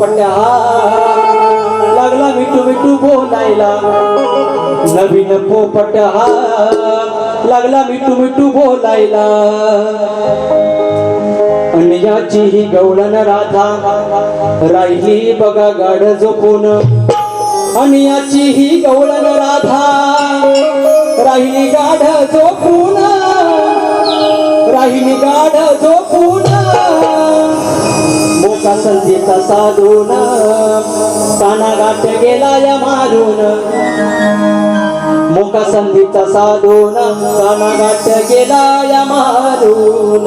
पोपट्या लागला मिठू मिठू बोलायला. नवीन पोपट्या. लागला मिठू मिठू बोलायला. आणि ही गवळण राधा राहिली बघा गाड झोपून. आणि ही गवळण राधा राहिली गाढ झोपून. राहिली गाढ झोप तसा साधून? कानागाठ गेला या मारून. मोका संधीचा साधून कानागाठ गेला या मारून.